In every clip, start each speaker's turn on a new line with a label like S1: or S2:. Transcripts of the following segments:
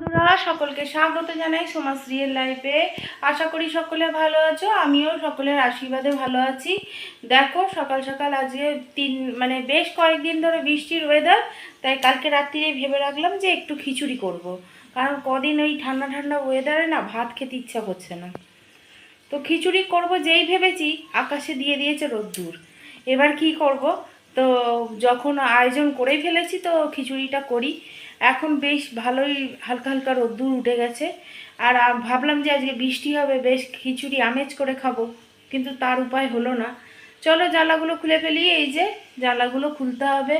S1: বন্ধুরা, সকলকে স্বাগত জানাই সোমাশ্রীয়ের লাইফে। আশা করি সকলে ভালো আছো, আমিও সকলের আশীর্বাদে ভালো আছি। দেখো, সকাল সকাল আজকে তিন মানে বেশ কয়েকদিন ধরে বৃষ্টির ওয়েদার তাই কালকে রাত্রিরে ভেবে রাখলাম যে একটু খিচুড়ি করব। কারণ কদিন ওই ঠান্ডা ঠান্ডা ওয়েদারে না ভাত খেতে ইচ্ছা করছে না। তো খিচুড়ি করব যেই ভেবেছি, আকাশে দিয়ে দিয়েছে রোদ্দুর। এবার কি করব? তো যখন আয়োজন করেই ফেলেছি, তো খিচুড়িটা করি। এখন বেশ ভালোই হালকা হালকা রোদ্দুর উঠে গেছে। আর ভাবলাম যে আজকে বৃষ্টি হবে, বেশ খিচুড়ি, আমেজ করে খাব, কিন্তু তার উপায় হলো না। চলো জ্বালাগুলো খুলে ফেলি, এই যে জ্বালাগুলো খুলতে হবে।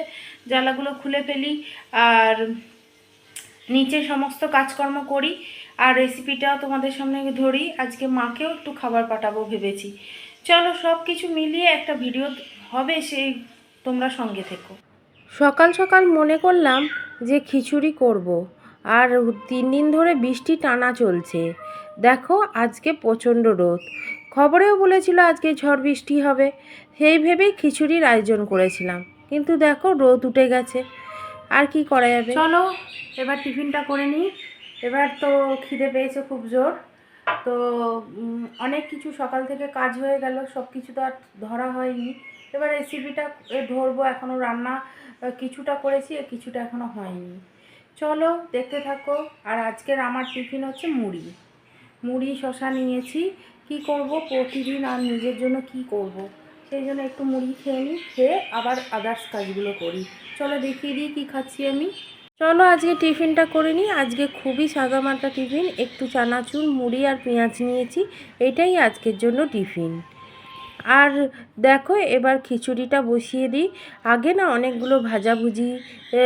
S1: জ্বালাগুলো খুলে ফেলি, আর নিচে সমস্ত কাজকর্ম করি, আর রেসিপিটাও তোমাদের সামনে ধরি। আজকে মাকেও একটু খাবার পাঠাবো ভেবেছি। চলো সব কিছু মিলিয়ে একটা ভিডিও হবে, সেই তোমরা সঙ্গে থেকো। সকাল সকাল মনে করলাম যে খিচুড়ি করব। আর তিন দিন ধরে বৃষ্টি টানা চলছে। দেখো, আজকে প্রচণ্ড রোদ। খবরেও বলেছিল আজকে ঝড় বৃষ্টি হবে। সেই ভেবেই খিচুড়ির আয়োজন করেছিলাম। কিন্তু দেখো, রোদ উঠে গেছে। আর কি করা যাবে? চলো, এবার টিফিনটা করে নিই। এবার তো খিদে পেয়েছে খুব জোর। তো অনেক কিছু সকাল থেকে কাজ হয়ে গেল। সব কিছু তো আর ধরা হয়নি। এবার রেসিপিটা ধরবো এখনও রান্না কিছুটা করেছি কিছুটা এখনও হয়নি। চলো, দেখতে থাকো, আর আজকের আমার টিফিন হচ্ছে মুড়ি। মুড়ি শশা নিয়েছি, কি করব, প্রতিদিন আর নিজের জন্য কি করব। সেই জন্য একটু মুড়ি খেয়ে নিই, খেয়ে আবার আদার্স কাজগুলো করি। চলো দেখিয়ে দিই কী খাচ্ছি আমি। চলো, আজকে টিফিনটা করে নিই। আজকে খুবই সাদামাটা টিফিন, একটু চানাচুর, মুড়ি আর পেঁয়াজ নিয়েছি, এটাই আজকের জন্য টিফিন। আর দেখো, এবার খিচুড়িটা বসিয়ে দিই। আগে না অনেকগুলো ভাজাভুজি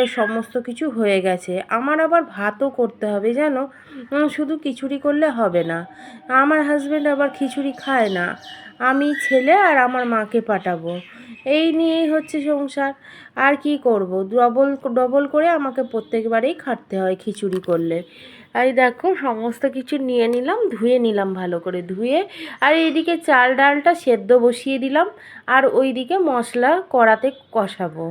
S1: সমস্ত কিছু হয়ে গেছে। আমার আবার ভাতও করতে হবে, জানো? শুধু খিচুড়ি করলে হবে না। আমার হাজব্যান্ড আবার খিচুড়ি খায় না। আমি ছেলে আর আমার মাকে পাঠাবো। এই নিয়েই হচ্ছে সংসার। আর কি করব? ডবল ডবল করে আমাকে প্রত্যেকবারেই খাটতে হয় খিচুড়ি করলে। এই দেখো, সমস্ত কিছু নিয়ে নিলাম, ধুয়ে নিলাম ভালো করে, ধুয়ে। আর এইদিকে চাল ডালটা সেদ্ধ বসিয়ে দিলাম, আর ওইদিকে মশলা কড়াতে কষাবো।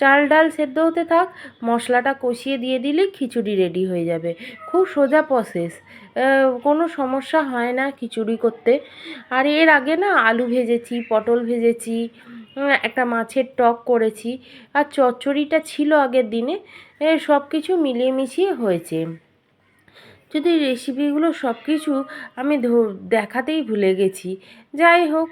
S1: চাল ডাল সেদ্ধ হতে থাক, মশলাটা কষিয়ে দিয়ে দিলে খিচুড়ি রেডি হয়ে যাবে। খুব সোজা প্রসেস কোনো সমস্যা হয় না খিচুড়ি করতে। আর এর আগে না আলু ভেজেছি, পটল ভেজেছি একটা মাছের টক করেছি, আর চচ্চড়িটা ছিল আগের দিনে সব কিছু মিলিয়ে মিশিয়ে হয়েছে। যদি রেসিপিগুলো সব কিছু আমি দেখাতেই ভুলে গেছি। যাই হোক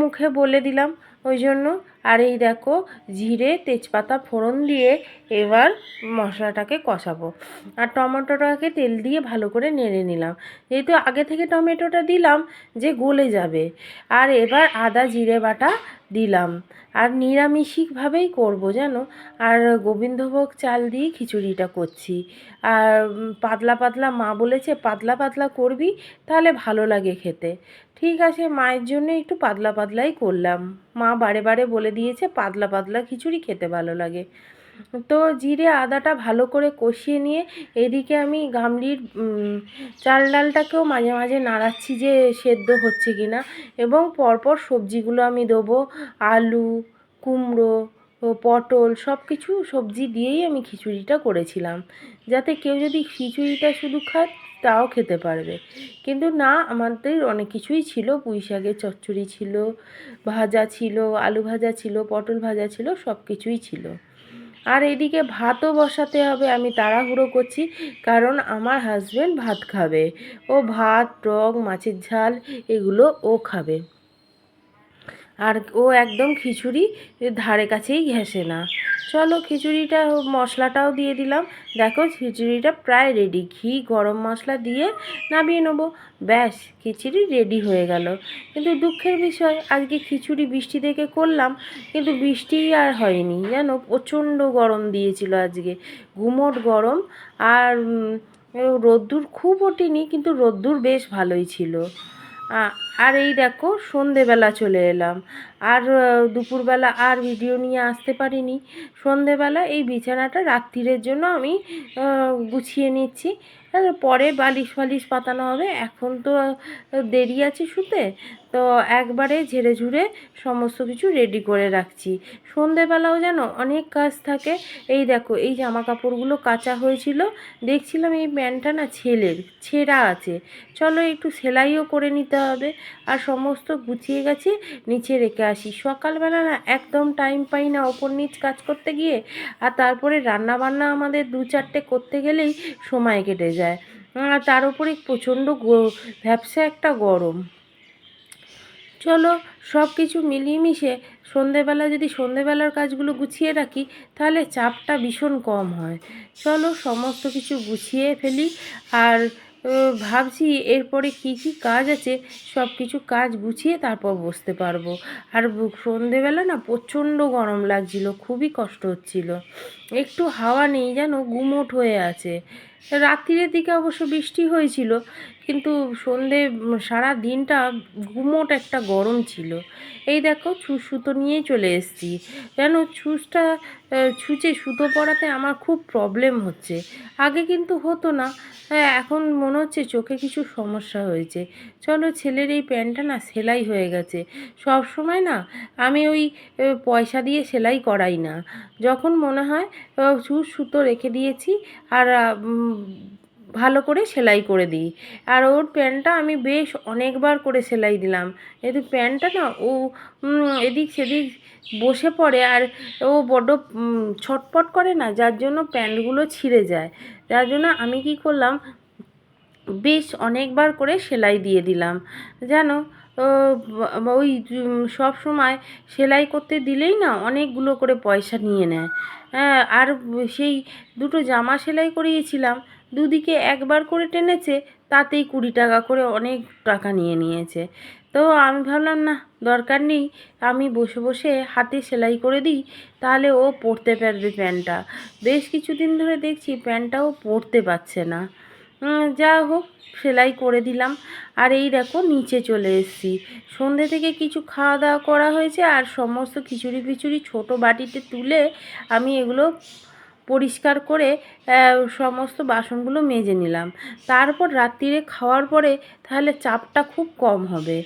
S1: মুখে বলে দিলাম। ওই জন্য আর এই দেখো, জিরে, তেজপাতা, ফোড়ন দিয়ে এবার মশলাটাকে কষাবো। আর টমেটোটাকে তেল দিয়ে ভালো করে নেড়ে নিলাম। যেহেতু আগে থেকে টমেটোটা দিলাম যে গলে যাবে। আর এবার আদা, জিরে বাটা দিলাম। আর নিরামিষিকভাবেই করব, জানো? আর গোবিন্দভোগ চাল দিয়ে খিচুড়িটা করছি। আর পাতলা পাতলা মা বলেছে, পাতলা পাতলা করবি, তাহলে ভালো লাগে খেতে। ঠিক আছে, মায়ের জন্য একটু পাতলা পাতলাই করলাম। মা বারে বারে বলে দিয়েছে, পাতলা পাতলা খিচুড়ি খেতে ভালো লাগে। তো জিরে আদাটা ভালো করে কষিয়ে নিয়ে এদিকে আমি গামলির চাল ডালটাকেও মাঝে মাঝে নাড়াচ্ছি যে সেদ্ধ হচ্ছে কি না এবং পরপর সবজিগুলো আমি দেবো, আলু, কুমড়ো পটল সব কিছু সবজি দিয়েই আমি খিচুড়িটা করেছিলাম। যাতে কেউ যদি খিচুড়িটা শুধু খায় তাও খেতে পারবে। কিন্তু না, আমাদের অনেক কিছুই ছিল। পুঁই শাকের চচ্চড়ি ছিল, ভাজা ছিল, আলু ভাজা ছিল, পটল ভাজা ছিল, সব কিছুই ছিল। আর এদিকে ভাতও বসাতে হবে, আমি তাড়াহুড়ো করছি, কারণ আমার হাজব্যান্ড ভাত খাবে। ও ভাত, টক, মাছের ঝাল, এগুলো ও খাবে। আর ও একদম খিচুড়ি ধারে কাছেই ঘেঁষে না। চলো খিচুড়িটা, মশলাটাও দিয়ে দিলাম। দেখো খিচুড়িটা প্রায় রেডি ঘি, গরম মশলা দিয়ে নামিয়ে নেব। ব্যাস, খিচুড়ি রেডি হয়ে গেল। কিন্তু দুঃখের বিষয়, আজকে খিচুড়ি বৃষ্টি দেখে করলাম, কিন্তু বৃষ্টি আর হয়নি। জানো, প্রচণ্ড গরম দিয়েছিল আজকে। গুমোট গরম আর রোদ্দুর খুব ওঠেনি, কিন্তু রোদ্দুর বেশ ভালোই ছিল। আর এই দেখো, সন্ধেবেলা চলে এলাম। আর দুপুরবেলা আর ভিডিও নিয়ে আসতে পারিনি। সন্ধেবেলা এই বিছানাটা রাত্রিরের জন্য আমি গুছিয়ে নিচ্ছি। পরে বালিশ ফালিশ পাতানো হবে। এখন তো দেরি আছে শুতে। তো একবারে ঝেড়ে ঝুড়ে সমস্ত কিছু রেডি করে রাখছি। সন্ধেবেলাও যেন অনেক কাজ থাকে। এই দেখো, এই জামা কাপড়গুলো কাঁচা হয়েছিল। দেখছিলাম এই প্যান্টটা না ছেলের, ছেঁড়া আছে। চলো একটু সেলাইও করে নিতে হবে। আর সমস্ত গুছিয়ে গেছি, নিচে রেখে আসি। সকালবেলা না একদম টাইম পাই না ওপর নিচ কাজ করতে গিয়ে, আর তারপরে রান্না বান্না আমাদের দু চারটে করতে গেলেই সময় কেটে যায়। আর তার উপরে প্রচণ্ড ভ্যাপসা একটা গরম। চলো সব কিছু মিলিয়ে মিশে সন্ধেবেলা যদি সন্ধেবেলার কাজগুলো গুছিয়ে রাখি, তাহলে চাপটা ভীষণ কম হয়। চলো সমস্ত কিছু গুছিয়ে ফেলি, আর ভাবছি এরপরে কি কি কাজ আছে সব কিছু কাজ গুছিয়ে তারপর বসতে পারব। আর সন্ধেবেলা না প্রচণ্ড গরম লাগছিল, খুবই কষ্ট হচ্ছিল। একটু হাওয়া নেই যেন গুমোট হয়ে আছে। রাত্রির দিকে অবশ্য বৃষ্টি হয়েছিল কিন্তু সন্ধে সারা দিনটা গুমোট একটা গরম ছিল। এই দেখো ছু সুতো নিয়েই চলে এসেছি। যেন ছুঁচটা ছুঁচে সুতো পরাতে আমার খুব প্রবলেম হচ্ছে। আগে কিন্তু হতো না হ্যাঁ, এখন মনে হচ্ছে চোখে কিছু সমস্যা হয়েছে। চলো ছেলের এই প্যান্টটা না সেলাই হয়ে গেছে। সব সময় না আমি ওই পয়সা দিয়ে সেলাই করাই না। যখন মনে হয় ছুঁচ সুতো রেখে দিয়েছি আর ভালো করে সেলাই করে দিই। আর ওর প্যান্টটা আমি বেশ অনেকবার করে সেলাই দিলাম। কিন্তু প্যান্টটা না, ও এদিক সেদিক বসে পড়ে আর ও বড্ড ছটপট করে না, যার জন্য প্যান্টগুলো ছিঁড়ে যায়। যার জন্য আমি কি করলাম, বেশ অনেকবার করে সেলাই দিয়ে দিলাম। জানো ওই সব সময় সেলাই করতে দিলেই না অনেকগুলো করে পয়সা নিয়ে নেয়। হ্যাঁ আর সেই দুটো জামা সেলাই করিয়েছিলাম, দুদিকে একবার করে টেনেছে, তাতেই কুড়ি টাকা করে অনেক টাকা নিয়ে নিয়েছে। তো আমি ভাবলাম, না, দরকার নেই, আমি বসে বসে হাতে সেলাই করে দিই, তাহলে ও পরতে পারবে প্যান্টটা। বেশ কিছুদিন ধরে দেখছি প্যান্টটাও পরতে পারছে না। যা হোক, সেলাই করে দিলাম। আর এই দেখো, নিচে চলে এসেছি। সন্ধ্যে থেকে কিছু খাওয়া দাওয়া করা হয়েছে আর সমস্ত খিচুড়ি ফিচুড়ি ছোটো বাটিতে তুলে আমি এগুলো পরিষ্কার করে সমস্ত বাসনগুলো মেজে নিলাম। তারপর রাত্রিরে খাওয়ার পরে তাহলে চাপটা খুব কম হবে।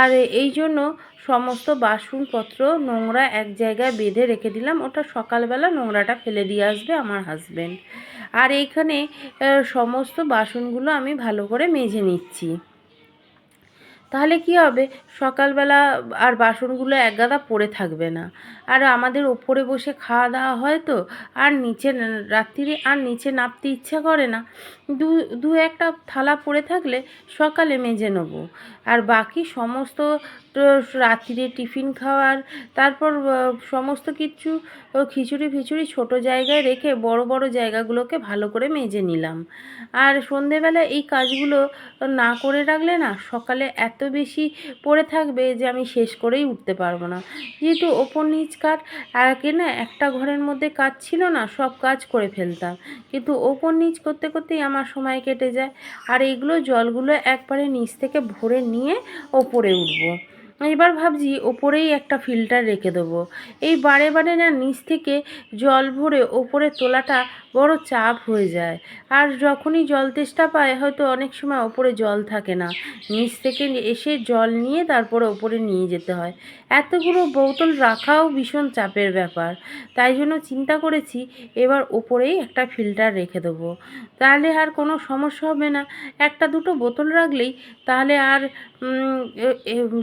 S1: আর এই জন্য সমস্ত বাসনপত্র নোংরা এক জায়গায় বেঁধে রেখে দিলাম। ওটা সকালবেলা নোংরাটা ফেলে দিয়ে আসবে আমার হাজব্যান্ড আর এইখানে সমস্ত বাসনগুলো আমি ভালো করে মেজে নিচ্ছি। তাহলে কি হবে? সকালবেলা আর বাসনগুলো একগাদা পড়ে থাকবে না। আর আমাদের ওপরে বসে খাওয়া দাওয়া হয় তো, আর নিচে রাত্রিরে আর নিচে নামতে ইচ্ছা করে না। দু দু একটা থালা পড়ে থাকলে সকালে মেজে নেব। আর বাকি সমস্ত রাত্রিরে টিফিন খাওয়ার, তারপর সমস্ত কিছু খিচুড়ি ফিচুড়ি ছোট জায়গায় রেখে বড় বড় জায়গাগুলোকে ভালো করে মেজে নিলাম। আর সন্ধেবেলা এই কাজগুলো না করে রাখলে না সকালে এত বেশি পড়ে থাকবে যে আমি শেষ করেই উঠতে পারব না। যেহেতু ওপর নিচ কাট আগে না একটা ঘরের মধ্যে কাজ ছিল না, সব কাজ করে ফেলতাম। কিন্তু ওপর নিচ করতে করতেই আমার সময় কেটে যায়। আর এগুলো জলগুলো একবারে নিচ থেকে ভরে নিয়ে ওপরে উঠবো। এবার ভাবছি ওপরেই একটা ফিল্টার রেখে দেবো। এই বারে বারে না নিচ থেকে জল ভরে ওপরে তোলাটা বড় চাপ হয়ে যায়। আর যখনই জল তেষ্টা পায়, হয়তো অনেক সময় ওপরে জল থাকে না। নিচ থেকে এসে জল নিয়ে তারপরে ওপরে নিয়ে যেতে হয়। এতগুলো বোতল রাখাও ভীষণ চাপের ব্যাপার। তাই জন্য চিন্তা করেছি, এবার ওপরেই একটা ফিল্টার রেখে দেবো। তাহলে আর কোনো সমস্যা হবে না। একটা দুটো বোতল রাখলেই তাহলে আর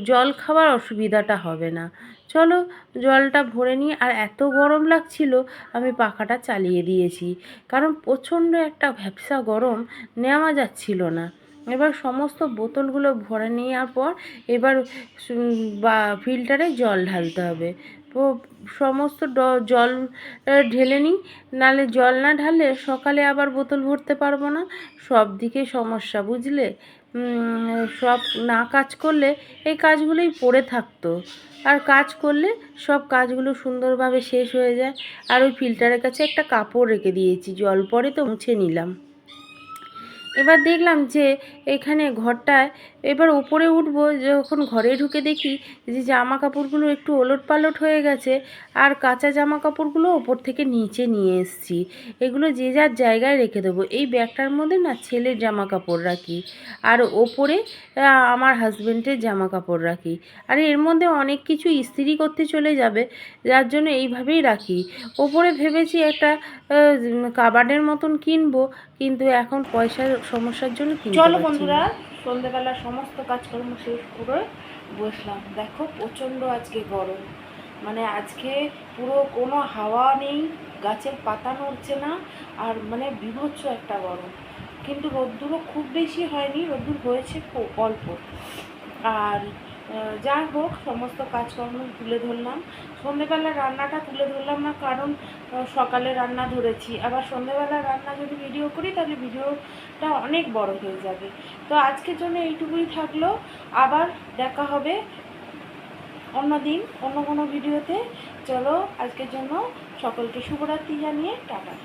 S1: জল খাওয়ার অসুবিধাটা হবে না। চলো জলটা ভরে নিয়ে, আর এত গরম লাগছিল, আমি পাখাটা চালিয়ে দিয়েছি। কারণ প্রচণ্ড একটা ভ্যাপসা গরম নেওয়া যাচ্ছিল না। এবার সমস্ত বোতলগুলো ভরে নেওয়ার পর, এবার বা, ফিল্টারে জল ঢালতে হবে। সমস্ত জল ঢেলে নিই। নালে জল না ঢাললে সকালে আবার বোতল ভরতে পারব না। সব দিকে সমস্যা, বুঝলে? সব না কাজ করলে এই কাজগুলোই পড়ে থাকতো। আর কাজ করলে সব কাজগুলো সুন্দরভাবে শেষ হয়ে যায়। আর ওই ফিল্টারের কাছে একটা কাপড় রেখে দিয়েছি, জল পরে তো মুছে নিলাম। এবার দেখলাম যে এখানে ঘরটায় এবার ওপরে উঠবো যখন ঘরে ঢুকে দেখি যে জামা কাপড়গুলো একটু ওলট পালট হয়ে গেছে আর কাঁচা জামা কাপড়গুলো ওপর থেকে নিচে নিয়ে এসেছি। এগুলো যে যার জায়গায় রেখে দেবো। এই ব্যাগটার মধ্যে না ছেলের জামা কাপড় রাখি আর ওপরে আমার হাজবেন্ডের জামা কাপড় রাখি। আর এর মধ্যে অনেক কিছু ইস্ত্রি করতে চলে যাবে যার জন্য এইভাবেই রাখি। ওপরে ভেবেছি একটা কাবার্ডের মতন কিনবো কিন্তু এখন পয়সার সমস্যার জন্য
S2: চলো বন্ধুরা
S1: না।
S2: সন্ধ্যেবেলা সমস্ত কাজকর্ম শেষ করে বসলাম। দেখো প্রচণ্ড আজকে গরম। মানে আজকে পুরো কোনো হাওয়া নেই, গাছের পাতা নড়ছে না, আর মানে বিভৎস একটা গরম। কিন্তু রোদ্দুরও খুব বেশি হয়নি, রোদ্দুর হয়েছে অল্প। আর যাই হোক, সমস্ত কাজকর্ম তুলে ধরলাম। সন্ধেবেলা রান্নাটা তুলে ধরলাম না, কারণ সকালে রান্না ধরেছি। আবার সন্ধেবেলা রান্না যদি ভিডিও করি, তাহলে ভিডিওটা অনেক বড় হয়ে যাবে। তো আজকের জন্য এইটুকুই থাকল। আবার দেখা হবে অন্য দিন, অন্য কোনো ভিডিওতে চলো, আজকের জন্য সকলকে শুভরাত্রি জানিয়ে টাটা।